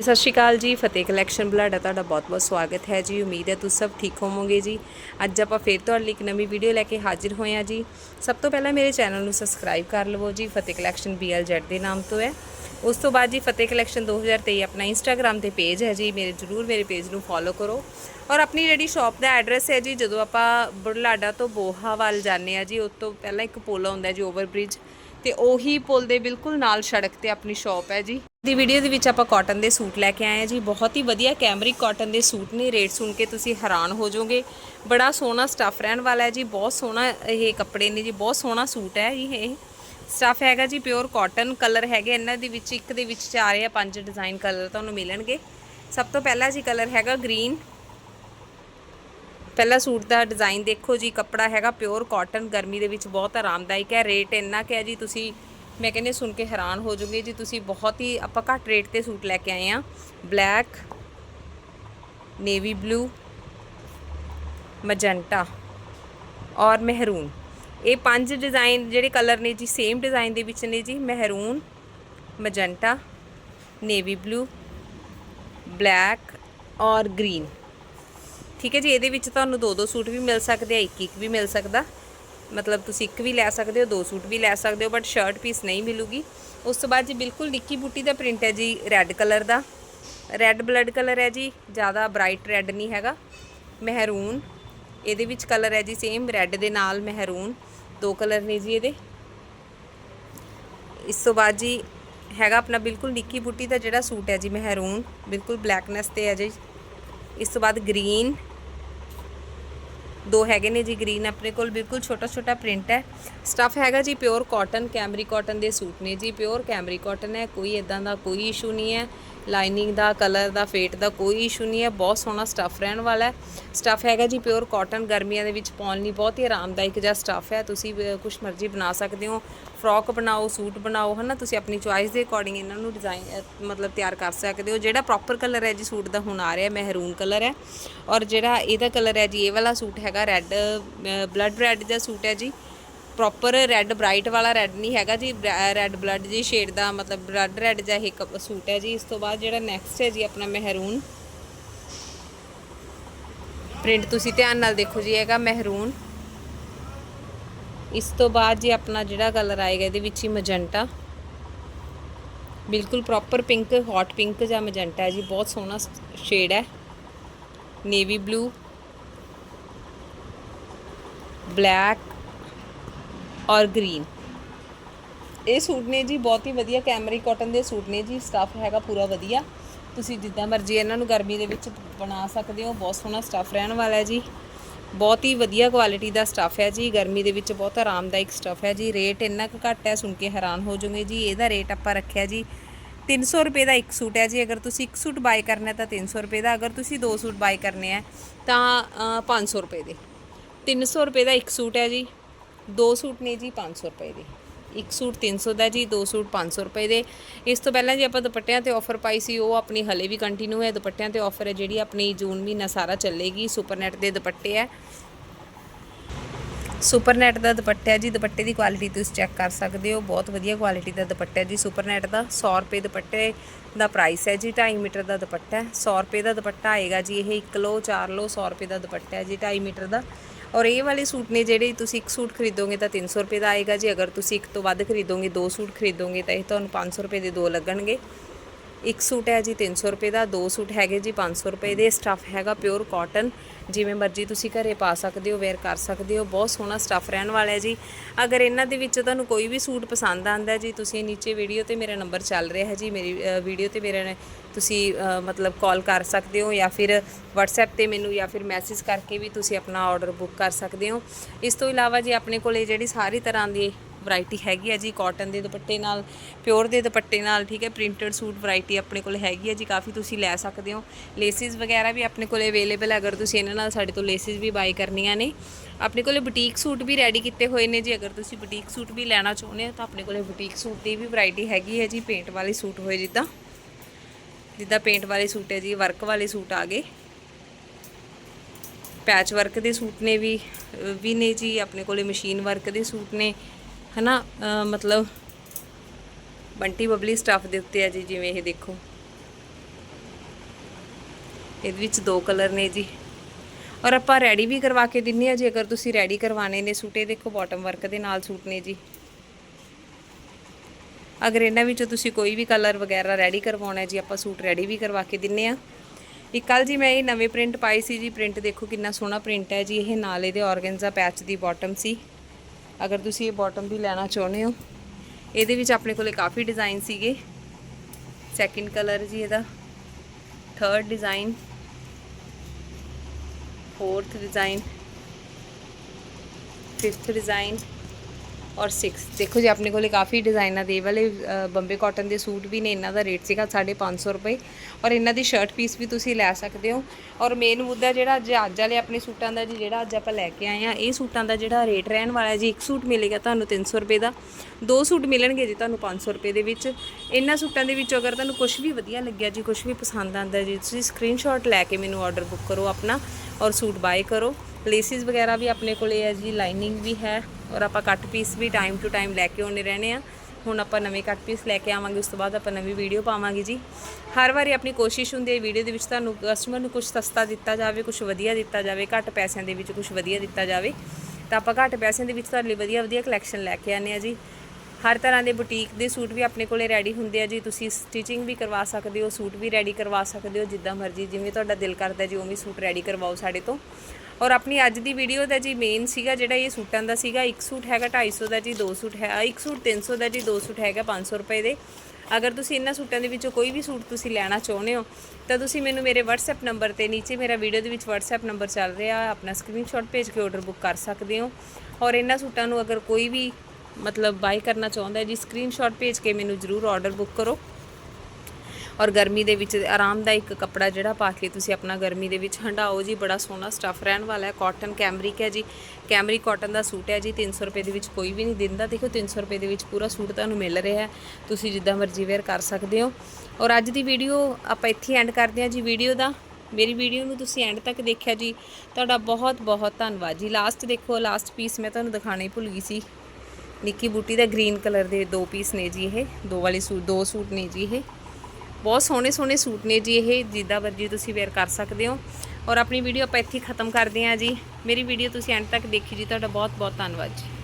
ਸਤਿ ਸ਼੍ਰੀ ਅਕਾਲ ਜੀ, ਫਤਿਹ ਕਲੈਕਸ਼ਨ ਬੁਲਾਡਾ, ਤੁਹਾਡਾ ਬਹੁਤ-ਬਹੁਤ ਸਵਾਗਤ ਹੈ ਜੀ। ਉਮੀਦ ਹੈ ਤੁਸੀਂ ਸਭ ਠੀਕ ਹੋਵੋਗੇ ਜੀ। ਅੱਜ ਆਪਾਂ ਫੇਰ ਤੁਹਾਡੇ ਲਈ ਇੱਕ ਨਵੀਂ ਵੀਡੀਓ ਲੈ ਕੇ ਹਾਜ਼ਰ ਹੋਏ ਹਾਂ ਜੀ। ਸਭ ਤੋਂ ਪਹਿਲਾਂ ਮੇਰੇ ਚੈਨਲ ਨੂੰ ਸਬਸਕ੍ਰਾਈਬ ਕਰ ਲਵੋ ਜੀ, ਫਤਿਹ ਕਲੈਕਸ਼ਨ BLZ ਦੇ ਨਾਮ ਤੋਂ ਹੈ। ਉਸ ਤੋਂ ਬਾਅਦ ਜੀ, ਫਤਿਹ ਕਲੈਕਸ਼ਨ 2023 ਆਪਣਾ ਇੰਸਟਾਗ੍ਰam ਤੇ ਪੇਜ ਹੈ ਜੀ। ਮੇਰੇ, ਜਰੂਰ ਮੇਰੇ ਪੇਜ ਨੂੰ ਫੋਲੋ ਕਰੋ। ਔਰ ਆਪਣੀ ਜਿਹੜੀ ਸ਼ਾਪ ਦਾ ਐਡਰੈਸ ਹੈ ਜੀ, ਜਦੋਂ ਆਪਾਂ ਬੁਢਲਾਡਾ ਤੋਂ ਬੋਹਾ ਵੱਲ ਜਾਂਦੇ ਆ ਜੀ, ਉਸ ਤੋਂ ਪਹਿਲਾਂ ਇੱਕ ਪੁਲ ਆਉਂਦਾ ਜੀ ਓਵਰ ਬ੍ਰਿਜ ਤੇ ਉਹੀ ਪੁਲ ਦੇ ਬਿਲਕੁਲ ਨਾਲ ਸੜਕ ਤੇ ਆਪਣੀ ਸ਼ਾਪ ਹੈ ਜੀ। ਦੀ ਵੀਡੀਓ ਦੇ ਵਿੱਚ ਆਪਾਂ ਕਾਟਨ ਦੇ ਸੂਟ ਲੈ ਕੇ ਆਏ ਆ ਜੀ। ਬਹੁਤ ਹੀ ਵਧੀਆ ਕੈਮਰਿਕ ਕਾਟਨ ਦੇ ਸੂਟ ਨੇ। ਰੇਟ ਸੁਣ ਕੇ ਤੁਸੀਂ ਹੈਰਾਨ ਹੋ ਜਾਓਗੇ। ਬੜਾ ਸੋਹਣਾ ਸਟੱਫ ਰਹਿਣ ਵਾਲਾ ਹੈ ਜੀ। ਬਹੁਤ ਸੋਹਣਾ ਇਹ ਕੱਪੜੇ ਨੇ ਜੀ। ਬਹੁਤ ਸੋਹਣਾ ਸੂਟ ਹੈ ਜੀ ਇਹ ਸਟੱਫ ਹੈਗਾ ਜੀ ਪਿਓਰ ਕਾਟਨ ਕਲਰ ਹੈਗੇ। ਇਹਨਾਂ ਦੇ ਵਿੱਚ ਇੱਕ ਦੇ ਵਿੱਚ ਚਾਰ ਜਾਂ ਪੰਜ ਡਿਜ਼ਾਈਨ ਕਲਰ ਤੁਹਾਨੂੰ ਮਿਲਣਗੇ। ਸਭ ਤੋਂ ਪਹਿਲਾ ਜੀ ਕਲਰ ਹੈਗਾ ਗ੍ਰੀਨ ਪਹਿਲਾ ਸੂਟ ਦਾ ਡਿਜ਼ਾਈਨ ਦੇਖੋ ਜੀ। ਕੱਪੜਾ ਹੈਗਾ ਪਿਓਰ ਕਾਟਨ ਗਰਮੀ ਦੇ ਵਿੱਚ ਬਹੁਤ ਆਰਾਮਦਾਇਕ ਹੈ। ਰੇਟ ਇੰਨਾ ਕਿ ਹੈ ਜੀ। ਤੁਸੀਂ ਮੈਂ ਕਹਿੰਦੇ ਸੁਣ ਕੇ ਹੈਰਾਨ ਹੋ ਜਾਓਗੇ ਜੀ, ਤੁਸੀਂ ਬਹੁਤ ਹੀ ਆਪਾਂ ਘੱਟ ਰੇਟ ਤੇ ਸੂਟ ਲੈ ਕੇ ਆਏ ਆ ਬਲੈਕ ਨੇਵੀ ਬਲੂ ਮਜੰਟਾ ਔਰ ਮਹਿਰੂਨ ਇਹ ਪੰਜ ਡਿਜ਼ਾਈਨ ਜਿਹੜੇ ਕਲਰ ਨੇ ਜੀ ਸੇਮ ਡਿਜ਼ਾਈਨ ਦੇ ਵਿੱਚ ਨੇ ਜੀ ਮਹਿਰੂਨ ਮਜੰਟਾ ਨੇਵੀ ਬਲੂ ਬਲੈਕ ਔਰ ਗ੍ਰੀਨ ਠੀਕ ਹੈ ਜੀ, ਇਹਦੇ ਵਿੱਚ ਤੁਹਾਨੂੰ ਦੋ ਦੋ ਸੂਟ ਵੀ ਮਿਲ ਸਕਦੇ ਆ ਇੱਕ ਇੱਕ ਵੀ ਮਿਲ ਸਕਦਾ। ਮਤਲਬ ਤੁਸੀਂ ਇੱਕ ਵੀ ਲੈ ਸਕਦੇ ਹੋ, ਦੋ ਸੂਟ ਵੀ ਲੈ ਸਕਦੇ ਹੋ ਬਟ ਸ਼ਰਟ ਪੀਸ ਨਹੀਂ ਮਿਲੂਗੀ। ਉਸ ਤੋਂ ਬਾਅਦ ਜੀ ਬਿਲਕੁਲ ਨਿੱਕੀ ਬੂਟੀ ਦਾ ਪ੍ਰਿੰਟ ਹੈ ਜੀ ਰੈੱਡ ਕਲਰ ਦਾ। ਰੈੱਡ ਬਲੱਡ ਕਲਰ ਹੈ ਜੀ, ਜ਼ਿਆਦਾ ਬ੍ਰਾਈਟ ਰੈੱਡ ਨਹੀਂ ਹੈਗਾ। ਮਹਿਰੂਨ ਇਹਦੇ ਵਿੱਚ ਕਲਰ ਹੈ ਜੀ ਸੇਮ ਰੈੱਡ ਦੇ ਨਾਲ ਮਹਿਰੂਨ ਦੋ ਕਲਰ ਨੇ ਜੀ ਇਹਦੇ। ਇਸ ਤੋਂ ਬਾਅਦ ਜੀ ਹੈਗਾ ਆਪਣਾ ਬਿਲਕੁਲ ਨਿੱਕੀ ਬੂਟੀ ਦਾ ਜਿਹੜਾ ਸੂਟ ਹੈ ਜੀ ਮਹਿਰੂਨ ਬਿਲਕੁਲ ਬਲੈਕਨੈਸ ਤੇ ਹੈ ਜੀ। ਇਸ ਤੋਂ ਬਾਅਦ ਗ੍ਰੀਨ ਦੋ ਹੈਗੇ ਨੇ ਜੀ ਗ੍ਰੀਨ ਆਪਣੇ ਕੋਲ, ਬਿਲਕੁਲ ਛੋਟਾ ਛੋਟਾ ਪ੍ਰਿੰਟ ਹੈ। ਸਟੱਫ ਹੈਗਾ ਜੀ ਪਿਓਰ ਕਾਟਨ ਕੈਮਰੀ ਕਾਟਨ ਦੇ ਸੂਟ ਨੇ ਜੀ। ਪਿਓਰ ਕੈਮਰੀ ਕਾਟਨ ਹੈ, ਕੋਈ ਇਦਾਂ ਦਾ ਕੋਈ ਇਸ਼ੂ ਨਹੀਂ ਹੈ। ਲਾਈਨਿੰਗ ਦਾ ਕਲਰ ਦਾ ਫੇਟ ਦਾ ਕੋਈ ਇਸ਼ੂ ਨਹੀਂ ਹੈ। ਬਹੁਤ ਸੋਹਣਾ ਸਟੱਫ ਰਹਿਣ ਵਾਲਾ ਹੈ। ਸਟੱਫ ਹੈਗਾ ਜੀ ਪਿਓਰ ਕਾਟਨ ਗਰਮੀਆਂ ਦੇ ਵਿੱਚ ਪਾਉਣ ਲਈ ਬਹੁਤ ਹੀ ਆਰਾਮਦਾਇਕ ਜਿਹਾ ਸਟੱਫ ਹੈ। ਤੁਸੀਂ ਕੁਝ ਮਰਜ਼ੀ ਬਣਾ ਸਕਦੇ ਹੋ। ਫਰੋਕ ਬਣਾਓ, ਸੂਟ ਬਣਾਓ, ਹਨਾ? ਤੁਸੀਂ ਆਪਣੀ ਚੁਆਇਸ ਦੇ ਅਕੋਰਡਿੰਗ ਇਹਨਾਂ ਨੂੰ ਡਿਜ਼ਾਈਨ ਮਤਲਬ ਤਿਆਰ ਕਰ ਸਕਦੇ ਹੋ। ਜਿਹੜਾ ਪ੍ਰੋਪਰ ਕਲਰ ਹੈ ਜੀ ਸੂਟ ਦਾ, ਹੁਣ ਆ ਰਿਹਾ ਮਹਿਰੂਨ ਕਲਰ ਹੈ। ਔਰ ਜਿਹੜਾ ਇਹਦਾ ਕਲਰ ਹੈ ਜੀ, ਇਹ ਵਾਲਾ ਸੂਟ ਹੈਗਾ ਰੈੱਡ ਬਲੱਡ ਰੈੱਡ ਦਾ ਸੂਟ ਹੈ ਜੀ। ਪ੍ਰੋਪਰ ਰੈੱਡ ਬ੍ਰਾਈਟ ਵਾਲਾ ਰੈੱਡ ਨਹੀਂ ਹੈਗਾ ਜੀ ਰੈੱਡ ਬਲੱਡ ਜੀ ਸ਼ੇਡ ਦਾ ਮਤਲਬ ਬਲੱਡ ਰੈੱਡ ਜਿਹਾ ਇਹ ਕੱਪ- ਸੂਟ ਹੈ ਜੀ। ਇਸ ਤੋਂ ਬਾਅਦ ਜਿਹੜਾ ਨੈਕਸਟ ਹੈ ਜੀ ਆਪਣਾ ਮਹਿਰੂਨ ਪ੍ਰਿੰਟ ਤੁਸੀਂ ਧਿਆਨ ਨਾਲ ਦੇਖੋ ਜੀ ਹੈਗਾ ਮਹਿਰੂਨ ਇਸ ਤੋਂ ਬਾਅਦ ਜੀ ਆਪਣਾ ਜਿਹੜਾ ਕਲਰ ਆਏਗਾ ਇਹਦੇ ਵਿੱਚ ਹੀ ਮਜੰਟਾ ਬਿਲਕੁਲ ਪ੍ਰੋਪਰ ਪਿੰਕ ਹੌਟ ਪਿੰਕ ਜਾਂ ਮਜੰਟਾ ਹੈ ਜੀ। ਬਹੁਤ ਸੋਹਣਾ ਸ਼ੇਡ ਹੈ। ਨੇਵੀ ਬਲੂ ਬਲੈਕ ਔਰ ਗ੍ਰੀਨ। ਇਹ ਸੂਟ ਨੇ ਜੀ ਬਹੁਤ ਹੀ ਵਧੀਆ ਕੈਮਰੀ ਕਾਟਨ ਦੇ ਸੂਟ ਨੇ ਜੀ ਸਟੱਫ ਹੈਗਾ ਪੂਰਾ ਵਧੀਆ। ਤੁਸੀਂ ਜਿੱਦਾਂ ਮਰਜ਼ੀ ਇਹਨਾਂ ਨੂੰ ਗਰਮੀ ਦੇ ਵਿੱਚ ਬਣਾ ਸਕਦੇ ਹੋ ਬਹੁਤ ਸੋਹਣਾ ਸਟੱਫ ਰਹਿਣ ਵਾਲਾ ਹੈ ਜੀ। ਬਹੁਤ ਹੀ ਵਧੀਆ ਕੁਆਲਿਟੀ ਦਾ ਸਟੱਫ ਹੈ ਜੀ ਗਰਮੀ ਦੇ ਵਿੱਚ ਬਹੁਤ ਆਰਾਮਦਾਇਕ ਸਟੱਫ ਹੈ ਜੀ। ਰੇਟ ਇੰਨਾ ਕੁ ਘੱਟ ਹੈ ਸੁਣ ਕੇ ਹੈਰਾਨ ਹੋ ਜਾਓਗੇ ਜੀ ਇਹਦਾ ਰੇਟ ਆਪਾਂ ਰੱਖਿਆ ਜੀ 300 ਰੁਪਏ ਦਾ ਇੱਕ ਸੂਟ ਹੈ ਜੀ। ਅਗਰ ਤੁਸੀਂ ਇੱਕ ਸੂਟ ਬਾਈ ਕਰਨਾ ਹੈ ਤਾਂ 300 ਰੁਪਏ ਦਾ ਅਗਰ ਤੁਸੀਂ ਦੋ ਸੂਟ ਬਾਈ ਕਰਨੇ ਆ ਤਾਂ ਅ, 500 ਰੁਪਏ ਦੇ। 300 ਰੁਪਏ ਦਾ ਇੱਕ ਸੂਟ ਹੈ ਜੀ। ਦੋ ਸੂਟ ਨੇ ਜੀ 500 ਰੁਪਏ ਦੇ। ਇੱਕ ਸੂਟ 300 ਦਾ ਜੀ, ਦੋ ਸੂਟ 500 ਰੁਪਏ ਦੇ। ਇਸ ਤੋਂ ਪਹਿਲਾਂ ਜੀ ਆਪਾਂ ਦੁਪੱਟਿਆਂ ਤੇ ਆਫਰ ਪਾਈ ਸੀ, ਉਹ ਆਪਣੀ ਹਲੇ ਵੀ ਕੰਟੀਨਿਊ ਹੈ। ਦੁਪੱਟਿਆਂ ਤੇ ਆਫਰ ਹੈ ਜਿਹੜੀ ਆਪਣੀ ਜੂਨ ਮਹੀਨਾ ਸਾਰਾ ਚੱਲੇਗੀ, ਸੁਪਰਨੈਟ ਦੇ ਦੁਪੱਟੇ ਹੈ। ਸੁਪਰਨੈਟ ਦਾ ਦੁਪੱਟਾ ਜੀ, ਦੁਪੱਟੇ ਦੀ ਕੁਆਲਿਟੀ ਤੁਸੀਂ ਚੈੱਕ ਕਰ ਸਕਦੇ ਹੋ, ਬਹੁਤ ਵਧੀਆ ਕੁਆਲਿਟੀ ਦਾ ਦੁਪੱਟਾ ਹੈ ਜੀ ਸੁਪਰਨੈਟ ਦਾ 100 ਰੁਪਏ ਦੁਪੱਟੇ ਦਾ ਪ੍ਰਾਈਸ ਹੈ ਜੀ 2.5 ਮੀਟਰ ਦਾ ਦੁਪੱਟਾ ਹੈ 100 ਰੁਪਏ ਦਾ ਦੁਪੱਟਾ ਆਏਗਾ ਜੀ, ਇਹ 1 ਲੋ 4 ਲੋ 100 ਰੁਪਏ ਦਾ ਦੁਪੱਟਾ ਹੈ ਜੀ 2.5 ਮੀਟਰ ਦਾ। ਔਰ ਇਹ ਵਾਲੇ ਸੂਟ ਨੇ ਜਿਹੜੇ ਤੁਸੀਂ ਇੱਕ ਸੂਟ ਖਰੀਦੋਗੇ ਤਾਂ 300 ਰੁਪਏ ਦਾ ਆਏਗਾ ਜੀ, ਅਗਰ ਤੁਸੀਂ ਇੱਕ ਤੋਂ ਵੱਧ ਖਰੀਦੋਗੇ, ਦੋ ਸੂਟ ਖਰੀਦੋਗੇ ਤਾਂ ਇਹ ਤੁਹਾਨੂੰ 500 ਰੁਪਏ ਦੇ ਦੋ ਲੱਗਣਗੇ। ਇੱਕ ਸੂਟ ਹੈ ਜੀ 300 ਰੁਪਏ ਦਾ, ਦੋ ਸੂਟ ਹੈਗੇ ਜੀ 500 ਰੁਪਏ ਦੇ ਸਟੱਫ ਹੈਗਾ ਪਿਓਰ ਕਾਟਨ ਜਿਵੇਂ ਮਰਜ਼ੀ ਤੁਸੀਂ ਘਰੇ ਪਾ ਸਕਦੇ ਹੋ ਵੇਅਰ ਕਰ ਸਕਦੇ ਹੋ, ਬਹੁਤ ਸੋਹਣਾ ਸਟੱਫ ਰਹਿਣ ਵਾਲਾ ਹੈ ਜੀ। ਅਗਰ ਇਹਨਾਂ ਦੇ ਵਿੱਚ ਤੁਹਾਨੂੰ ਕੋਈ ਵੀ ਸੂਟ ਪਸੰਦ ਆਂਦਾ ਜੀ, ਤੁਸੀਂ ਨੀਚੇ ਵੀਡੀਓ ਤੇ ਮੇਰਾ ਨੰਬਰ ਚੱਲ ਰਿਹਾ ਹੈ ਜੀ, ਮੇਰੀ ਵੀਡੀਓ ਤੇ ਮੇਰਾ ਤੁਸੀਂ ਮਤਲਬ ਕਾਲ ਕਰ ਸਕਦੇ ਹੋ ਜਾਂ ਫਿਰ WhatsApp ਤੇ ਮੈਨੂੰ ਜਾਂ ਫਿਰ ਮੈਸੇਜ ਕਰਕੇ ਵੀ ਤੁਸੀਂ ਆਪਣਾ ਆਰਡਰ ਬੁੱਕ ਕਰ ਸਕਦੇ ਹੋ। ਇਸ ਤੋਂ ਇਲਾਵਾ ਜੀ ਆਪਣੇ ਕੋਲੇ ਜਿਹੜੀ ਸਾਰੀ ਤਰ੍ਹਾਂ ਦੀ ਵੈਰਾਈਟੀ ਹੈਗੀ ਹੈ ਜੀ ਕਾਟਨ ਦੇ ਦੁਪੱਟੇ ਨਾਲ ਪਿਓਰ ਦੇ ਦੁਪੱਟੇ ਨਾਲ, ਠੀਕ ਹੈ ਪ੍ਰਿੰਟਡ ਸੂਟ ਵੈਰਾਈਟੀ ਆਪਣੇ ਕੋਲ ਹੈਗੀ ਹੈ ਜੀ, ਕਾਫੀ ਤੁਸੀਂ ਲੈ ਸਕਦੇ ਹੋ। ਲੇਸਿਸ ਵਗੈਰਾ ਵੀ ਆਪਣੇ ਕੋਲ ਅਵੇਲੇਬਲ ਹੈ ਅਗਰ ਤੁਸੀਂ ਇਹਨਾਂ ਨਾਲ ਸਾਡੇ ਤੋਂ ਲੇਸਿਸ ਵੀ ਬਾਈ ਕਰਨੀਆਂ ਨੇ। ਆਪਣੇ ਕੋਲੇ ਬੁਟੀਕ ਸੂਟ ਵੀ ਰੈਡੀ ਕੀਤੇ ਹੋਏ ਨੇ ਜੀ, ਅਗਰ ਤੁਸੀਂ ਬੁਟੀਕ ਸੂਟ ਵੀ ਲੈਣਾ ਚਾਹੁੰਦੇ ਹੋ ਤਾਂ ਆਪਣੇ ਕੋਲੇ ਬੁਟੀਕ ਸੂਟ ਦੀ ਵੀ ਵੈਰਾਈਟੀ ਹੈਗੀ ਹੈ ਜੀ ਪੇਂਟ ਵਾਲੇ ਸੂਟ ਹੋਏ ਜਿੱਦਾਂ। ਜਿੱਦਾਂ ਪੇਂਟ ਵਾਲੇ ਸੂਟ ਹੈ ਜੀ ਵਰਕ ਵਾਲੇ ਸੂਟ ਆ ਗਏ। ਪੈਚ ਵਰਕ ਦੇ ਸੂਟ ਨੇ ਵੀ ਵੀ ਨੇ ਜੀ, ਆਪਣੇ ਕੋਲੇ ਮਸ਼ੀਨ ਵਰਕ ਦੇ ਸੂਟ ਨੇ। ਹਨਾ ਅ, ਮਤਲਬ ਬੰਟੀ ਬਬਲੀ ਸਟੱਫ ਦੇ ਉੱਤੇ ਆ ਜੀ ਜਿਵੇਂ ਇਹ ਦੇਖੋ। ਇਹਦੇ ਵਿੱਚ ਦੋ ਕਲਰ ਨੇ ਜੀ। ਔਰ ਆਪਾਂ ਰੈਡੀ ਵੀ ਕਰਵਾ ਕੇ ਦਿੰਨੇ ਆ ਜੀ ਅਗਰ ਤੁਸੀਂ ਰੈਡੀ ਕਰਵਾਣੇ ਨੇ ਸੂਟ ਇਹ ਦੇਖੋ ਬਾਟਮ ਵਰਕ ਦੇ ਨਾਲ ਸੂਟ ਨੇ ਜੀ। ਅਗਰ ਇਹਨਾਂ ਵਿੱਚੋਂ ਤੁਸੀਂ ਕੋਈ ਵੀ ਕਲਰ ਵਗੈਰਾ ਰੈਡੀ ਕਰਵਾਉਣਾ ਜੀ ਆਪਾਂ ਸੂਟ ਰੈਡੀ ਵੀ ਕਰਵਾ ਕੇ ਦਿੰਨੇ ਆ। ਇੱਕ ਕੱਲ ਜੀ ਮੈਂ ਇਹ ਨਵੇਂ ਪ੍ਰਿੰਟ ਪਾਈ ਸੀ ਜੀ ਪ੍ਰਿੰਟ ਦੇਖੋ ਕਿੰਨਾ ਸੋਹਣਾ ਪ੍ਰਿੰਟ ਹੈ ਜੀ ਇਹ ਨਾਲ ਇਹਦੇ ਆਰਗੈਂਜ਼ਾ ਪੈਚ ਦੀ ਬਾਟਮ ਸੀ। ਅਗਰ ਤੁਸੀਂ ਇਹ ਬਾਟਮ ਵੀ ਲੈਣਾ ਚਾਹੁੰਦੇ ਹੋ, ਇਹਦੇ ਵਿੱਚ ਆਪਣੇ ਕੋਲੇ ਕਾਫੀ ਡਿਜ਼ਾਈਨ ਸੀਗੇ। ਸੈਕਿੰਡ ਕਲਰ ਜੀ ਇਹਦਾ। Third design fourth design fifth design ਔਰ 6 ਦੇਖੋ ਜੀ, ਆਪਣੇ ਕੋਲੇ ਕਾਫੀ ਡਿਜ਼ਾਈਨਾਂ ਦੇ ਵਾਲੇ ਬੰਬੇ ਕਾਟਨ ਦੇ ਸੂਟ ਵੀ ਨੇ, ਇਹਨਾਂ ਦਾ ਰੇਟ ਸੀਗਾ 550 ਰੁਪਏ। ਔਰ ਇਹਨਾਂ ਦੀ ਸ਼ਰਟ ਪੀਸ ਵੀ ਤੁਸੀਂ ਲੈ ਸਕਦੇ ਹੋ। ਔਰ ਮੇਨ ਮੁੱਦਾ ਜਿਹੜਾ ਅੱਜ ਅੱਜ ਵਾਲੇ ਆਪਣੇ ਸੂਟਾਂ ਦਾ ਜੀ, ਜਿਹੜਾ ਅੱਜ ਆਪਾਂ ਲੈ ਕੇ ਆਏ ਆ ਇਹ ਸੂਟਾਂ ਦਾ ਜਿਹੜਾ ਰੇਟ ਰਹਿਣ ਵਾਲਾ ਹੈ ਜੀ, ਇੱਕ ਸੂਟ ਮਿਲੇਗਾ ਤੁਹਾਨੂੰ 300 ਰੁਪਏ ਦਾ। ਦੋ ਸੂਟ ਮਿਲਣਗੇ ਜੀ ਤੁਹਾਨੂੰ 500 ਰੁਪਏ ਦੇ ਵਿੱਚ। ਇਹਨਾਂ ਸੂਟਾਂ ਦੇ ਵਿੱਚੋਂ ਅਗਰ ਤੁਹਾਨੂੰ ਕੁਝ ਵੀ ਵਧੀਆ ਲੱਗਿਆ ਜੀ ਕੁਝ ਵੀ ਪਸੰਦ ਆਂਦਾ ਜੀ, ਤੁਸੀਂ ਸਕਰੀਨਸ਼ਾਟ ਲੈ ਕੇ ਮੈਨੂੰ ਆਰਡਰ ਬੁੱਕ ਕਰੋ ਆਪਣਾ ਔਰ ਸੂਟ ਬਾਏ ਕਰੋ। ਲੇਸਿਸ ਵਗੈਰਾ ਵੀ ਆਪਣੇ ਕੋਲੇ ਹੈ ਜੀ ਲਾਈਨਿੰਗ ਵੀ ਹੈ। ਔਰ ਆਪਾਂ ਕੱਟ ਪੀਸ ਵੀ ਟਾਈਮ ਟੂ ਟਾਈਮ ਲੈ ਕੇ ਆਉਣੇ ਰਹਿਣੇ ਆ ਹੁਣ ਆਪਾਂ ਨਵੇਂ ਕੱਟ ਪੀਸ ਲੈ ਕੇ ਆਵਾਂਗੇ, ਉਸ ਤੋਂ ਬਾਅਦ ਆਪਾਂ ਨਵੀਂ ਵੀਡੀਓ ਪਾਵਾਂਗੇ ਜੀ। ਹਰ ਵਾਰੀ ਆਪਣੀ ਕੋਸ਼ਿਸ਼ ਹੁੰਦੀ ਹੈ ਵੀਡੀਓ ਦੇ ਵਿੱਚ ਤੁਹਾਨੂੰ ਕਸਟਮਰ ਨੂੰ ਕੁਝ ਸਸਤਾ ਦਿੱਤਾ ਜਾਵੇ ਕੁਝ ਵਧੀਆ ਦਿੱਤਾ ਜਾਵੇ, ਘੱਟ ਪੈਸਿਆਂ ਦੇ ਵਿੱਚ ਕੁਝ ਵਧੀਆ ਦਿੱਤਾ ਜਾਵੇ। ਤਾਂ ਆਪਾਂ ਘੱਟ ਪੈਸਿਆਂ ਦੇ ਵਿੱਚ ਤੁਹਾਡੇ ਲਈ ਵਧੀਆ ਵਧੀਆ ਕਲੈਕਸ਼ਨ ਲੈ ਕੇ ਆਨੇ ਆ ਜੀ। ਹਰ ਤਰ੍ਹਾਂ ਦੇ ਬੁਟੀਕ ਦੇ ਸੂਟ ਵੀ ਆਪਣੇ ਕੋਲੇ ਰੈਡੀ ਹੁੰਦੇ ਆ ਜੀ। ਤੁਸੀਂ ਸਟਿਚਿੰਗ ਵੀ ਕਰਵਾ ਸਕਦੇ ਹੋ, ਸੂਟ ਵੀ ਰੈਡੀ ਕਰਵਾ ਸਕਦੇ ਹੋ, ਜਿੱਦਾਂ ਮਰਜ਼ੀ, ਜਿਵੇਂ ਤੁਹਾਡਾ ਦਿਲ ਕਰਦਾ ਜੀ, ਉਵੇਂ ਸੂਟ ਰੈਡੀ ਕਰਵਾਓ ਸਾਡੇ ਤੋਂ। ਔਰ ਆਪਣੀ ਅੱਜ ਦੀ ਵੀਡੀਓ ਦਾ ਜੀ ਮੇਨ ਸੀਗਾ ਜਿਹੜਾ ਇਹ ਸੂਟਾਂ ਦਾ ਸੀਗਾ। ਇੱਕ ਸੂਟ ਹੈਗਾ 250 ਦਾ ਜੀ, ਦੋ ਸੂਟ ਹੈ ਇੱਕ ਸੂਟ 300 ਦਾ ਜੀ, ਦੋ ਸੂਟ ਹੈਗਾ 500 ਰੁਪਏ ਦੇ। ਅਗਰ ਤੁਸੀਂ ਇਹਨਾਂ ਸੂਟਾਂ ਦੇ ਵਿੱਚੋਂ ਕੋਈ ਵੀ ਸੂਟ ਤੁਸੀਂ ਲੈਣਾ ਚਾਹੁੰਦੇ ਹੋ, ਤਾਂ ਤੁਸੀਂ ਮੈਨੂੰ ਮੇਰੇ WhatsApp ਨੰਬਰ ਤੇ ਨੀਚੇ ਮੇਰਾ ਵੀਡੀਓ ਦੇ ਵਿੱਚ WhatsApp ਨੰਬਰ ਚੱਲ ਰਿਹਾ। ਆਪਣਾ ਸਕਰੀਨਸ਼ਾਟ ਭੇਜ ਕੇ ਆਰਡਰ ਬੁੱਕ ਕਰ ਸਕਦੇ ਹੋ। ਔਰ ਇਹਨਾਂ ਸੂਟਾਂ ਨੂੰ ਅਗਰ ਕੋਈ ਵੀ ਮਤਲਬ ਬਾਈ ਕਰਨਾ ਚਾਹੁੰਦਾ ਹੈ ਜੀ ਸਕਰੀਨਸ਼ਾਟ ਭੇਜ ਕੇ ਮੈਨੂੰ ਜਰੂਰ ਆਰਡਰ ਬੁੱਕ ਕਰੋ। ਔਰ ਗਰਮੀ ਦੇ ਵਿੱਚ ਆਰਾਮਦਾਇਕ ਕੱਪੜਾ ਜਿਹੜਾ ਪਾ ਕੇ ਤੁਸੀਂ ਆਪਣਾ ਗਰਮੀ ਦੇ ਵਿੱਚ ਹੰਡਾਓ ਜੀ, ਬੜਾ ਸੋਹਣਾ ਸਟੱਫ ਰਹਿਣ ਵਾਲਾ ਹੈ। ਕਾਟਨ ਕੈਮਰਿਕ ਹੈ ਜੀ। ਕੈਮਰਿਕ ਕਾਟਨ ਦਾ ਸੂਟ ਹੈ ਜੀ 300 ਰੁਪਏ ਦੇ ਵਿੱਚ ਕੋਈ ਵੀ ਨਹੀਂ ਦਿੰਦਾ। ਦੇਖੋ 300 ਰੁਪਏ ਦੇ ਵਿੱਚ ਪੂਰਾ ਸੂਟ ਤੁਹਾਨੂੰ ਮਿਲ ਰਿਹਾ ਹੈ। ਤੁਸੀਂ ਜਿੱਦਾਂ ਮਰਜ਼ੀ ਵੇਅਰ ਕਰ ਸਕਦੇ ਹੋ। ਔਰ ਅੱਜ ਦੀ ਵੀਡੀਓ ਆਪਾਂ ਇੱਥੇ ਐਂਡ ਕਰਦੇ ਹਾਂ ਜੀ ਵੀਡੀਓ ਦਾ। ਮੇਰੀ ਵੀਡੀਓ ਨੂੰ ਤੁਸੀਂ ਐਂਡ ਤੱਕ ਦੇਖਿਆ ਜੀ। ਤੁਹਾਡਾ ਬਹੁਤ ਬਹੁਤ ਧੰਨਵਾਦ ਜੀ। ਲਾਸਟ ਦੇਖੋ ਲਾਸਟ ਪੀਸ ਮੈਂ ਤੁਹਾਨੂੰ ਦਿਖਾਣਾ ਹੀ ਭੁੱਲ ਗਈ ਸੀ। ਨਿੱਕੀ ਬੂਟੀ ਦਾ ਗ੍ਰੀਨ ਕਲਰ ਦੇ ਦੋ ਪੀਸ ਨੇ ਜੀ ਇਹ। ਦੋ ਵਾਲੇ ਸੂਟ ਦੋ ਸੂਟ ਨੇ ਜੀ ਇਹ। ਬਹੁਤ ਸੋਹਣੇ ਸੋਹਣੇ ਸੂਟ ਨੇ ਜੀ, ਇਹ ਜਿੱਦਾਂ ਵਰਜ਼ੀ ਤੁਸੀਂ ਵੇਅਰ ਕਰ ਸਕਦੇ ਹੋ। ਔਰ ਆਪਣੀ ਵੀਡੀਓ ਆਪਾਂ ਇੱਥੇ ਖਤਮ ਕਰਦੇ ਹਾਂ ਜੀ। ਮੇਰੀ ਵੀਡੀਓ ਤੁਸੀਂ ਐਂਡ ਤੱਕ ਦੇਖੀ ਜੀ, ਤੁਹਾਡਾ ਬਹੁਤ ਬਹੁਤ ਧੰਨਵਾਦ ਜੀ।